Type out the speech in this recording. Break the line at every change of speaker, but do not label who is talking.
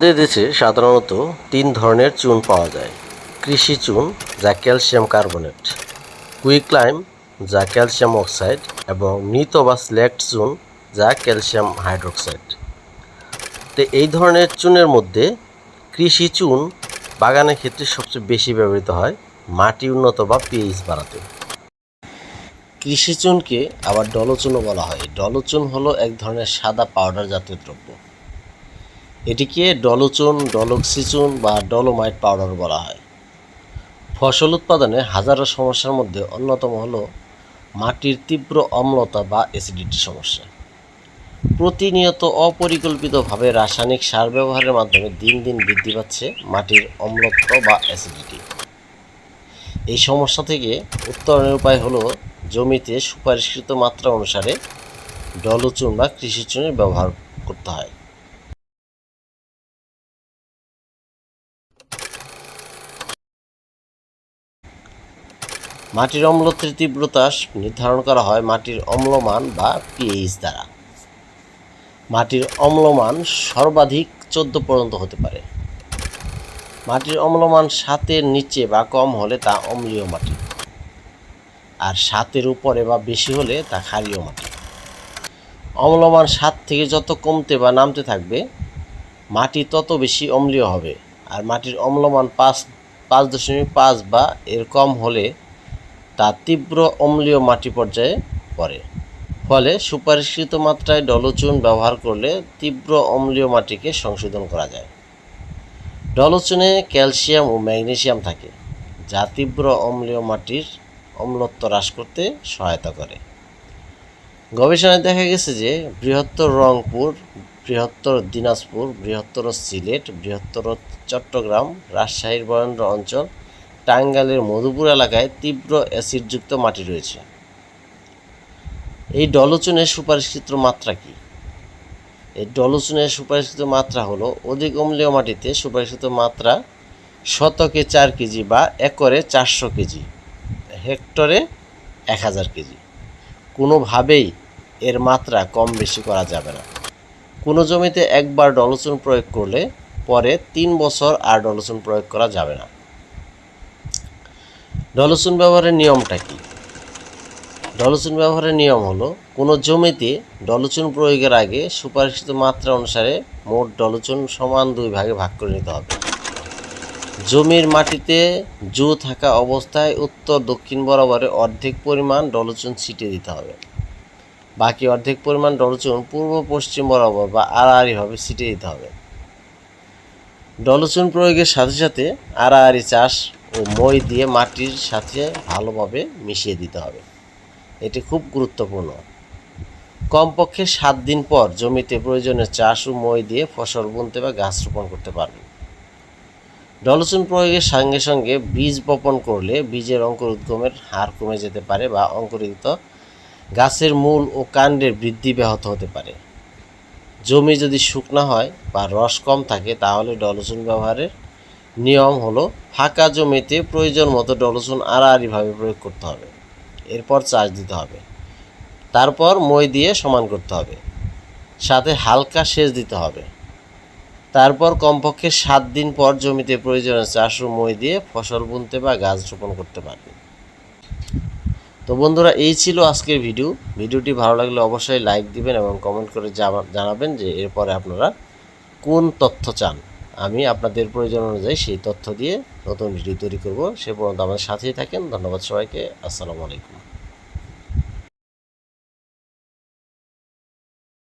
আমাদের দেশে সাধারণত তিন ধরনের চুন পাওয়া যায়। কৃষি চুন, যা ক্যালসিয়াম কার্বনেট কুইক্লাইম যা ক্যালসিয়াম অক্সাইড, এবং মৃত বা স্ল্যাক্ট চুন, যা ক্যালসিয়াম হাইড্রোক্সাইড। তো এই ধরনের চুনের মধ্যে কৃষি চুন বাগানের ক্ষেত্রে সবচেয়ে বেশি ব্যবহৃত হয়, মাটি উন্নত বা পিএইচ বাড়াতে। কৃষি চুনকে আবার ডলচুনও বলা হয়। ডলচুন হলো এক ধরনের সাদা পাউডার জাতীয় দ্রব্য। এটিকে ডলোচুন, ডলক্সিচুন বা ডলোমাইট পাউডার বলা হয়। ফসল উৎপাদনে হাজারো সমস্যার মধ্যে অন্যতম হল মাটির তীব্র অম্লতা বা অ্যাসিডিটি সমস্যা। প্রতিনিয়ত অপরিকল্পিতভাবে রাসায়নিক সার ব্যবহারের মাধ্যমে দিন দিন বৃদ্ধি পাচ্ছে মাটির অম্লত্ব বা অ্যাসিডিটি। এই সমস্যা থেকে উত্তরণের উপায় হলো জমিতে সুপারিশকৃত মাত্রা অনুসারে ডলচুন বা কৃষি চুনের ব্যবহার করতে হয়। মাটির অম্লত্বের তীব্রতা নির্ধারণ করা হয় মাটির অম্লমান বা পিএইচ দ্বারা। মাটির অম্লমান সর্বাধিক চোদ্দ পর্যন্ত হতে পারে। মাটির অম্লমান সাতের নিচে বা কম হলে তা অম্লীয় মাটি আর সাতের উপরে বা বেশি হলে তা ক্ষারীয় মাটি। অম্লমান সাত থেকে যত কমতে বা নামতে থাকবে, মাটি তত বেশি অম্লীয় হবে আর মাটির অম্লমান পাঁচ পাঁচ দশমিক পাঁচ বা এর কম হলে তা তীব্র অম্লীয় মাটি পর্যায়ে পড়ে। ফলে সুপারিশকৃত মাত্রায় ডলচুন ব্যবহার করলে তীব্র অম্লীয় মাটিকে সংশোধন করা যায়। ডলোচুনে ক্যালসিয়াম ও ম্যাগনেসিয়াম থাকে, যা তীব্র অম্লীয় মাটির অম্লত্ব হ্রাস করতে সহায়তা করে। গবেষণায় দেখা গেছে যে বৃহত্তর রংপুর, বৃহত্তর দিনাজপুর, বৃহত্তর সিলেট, বৃহত্তর চট্টগ্রাম, রাজশাহীর বরেন্দ্র অঞ্চল টাঙ্গাইলের মধুপুর এলাকায় তীব্র অ্যাসিডযুক্ত মাটি রয়েছে। এই ডলচুনের সুপারিশকৃত মাত্রা কি? এই ডলচুনের সুপারিশকৃত মাত্রা হলো অধিক অম্লীয় মাটিতে সুপারিশকৃত মাত্রা শতকে চার কেজি বা একরে চারশো কেজি, হেক্টরে এক হাজার কেজি। কোনোভাবেই এর মাত্রা কম বেশি করা যাবে না। কোনো জমিতে একবার ডলচুন প্রয়োগ করলে পরে তিন বছর আর ডলচুন প্রয়োগ করা যাবে না। ডলচুন ব্যবহারের নিয়মটা কি? ডলচুন ব্যবহারের নিয়ম হলো, কোনো জমিতে ডলচুন প্রয়োগের আগে সুপারিশিত মাত্রা অনুসারে মোট ডলচুন সমান দুই ভাগে ভাগ করে নিতে হবে। জমির মাটিতে জু থাকা অবস্থায় উত্তর দক্ষিণ বরাবরে অর্ধেক পরিমাণ ডলচুন ছিটিয়ে দিতে হবে। বাকি অর্ধেক পরিমাণ ডলচুন পূর্ব পশ্চিম বরাবর বা আড়াআড়িভাবে ছিটিয়ে দিতে হবে। ডলচুন প্রয়োগের সাথে সাথে আড়াআড়ি চাষ ও মই দিয়ে মাটির সাথে ভালোভাবে মিশিয়ে দিতে হবে। এটি খুব গুরুত্বপূর্ণ। কমপক্ষে সাত দিন পর জমিতে প্রয়োজনে চাষ ও মই দিয়ে ফসল বুনতে বা গাছ রোপণ করতে পারবেন। ডলচুন প্রয়োগের সঙ্গে সঙ্গে বীজ বপন করলে বীজের অঙ্কুর উদ্গমের হার কমে যেতে পারে বা অঙ্কুরিত গাছের মূল ও কাণ্ডের বৃদ্ধি ব্যাহত হতে পারে। জমি যদি শুকনা হয় বা রস কম থাকে, তাহলে ডলচুন ব্যবহারের নিয়ম হলো ফাঁকা জমিতে প্রয়োজন মতো ডলচুন আড়াআড়িভাবে প্রয়োগ করতে হবে। এরপর চাষ দিতে হবে। তারপর মই দিয়ে সমান করতে হবে। সাথে হালকা সেচ দিতে হবে। তারপর কমপক্ষে সাত দিন পর জমিতে প্রয়োজনে চাষ ও মই দিয়ে ফসল বুনতে বা গাছ রোপণ করতে পারবে। তো বন্ধুরা, এই ছিল আজকের ভিডিও। ভিডিওটি ভালো লাগলে অবশ্যই লাইক দিবেন এবং কমেন্ট করে জানাবেন যে এরপরে আপনারা কোন তথ্য চান। আমি আপনাদের প্রয়োজন অনুযায়ী সেই তথ্য দিয়ে নতুন ভিডিও তৈরি করব। সে পর্যন্ত আমাদের সাথেই থাকেন। ধন্যবাদ সবাইকে। আসসালামু আলাইকুম।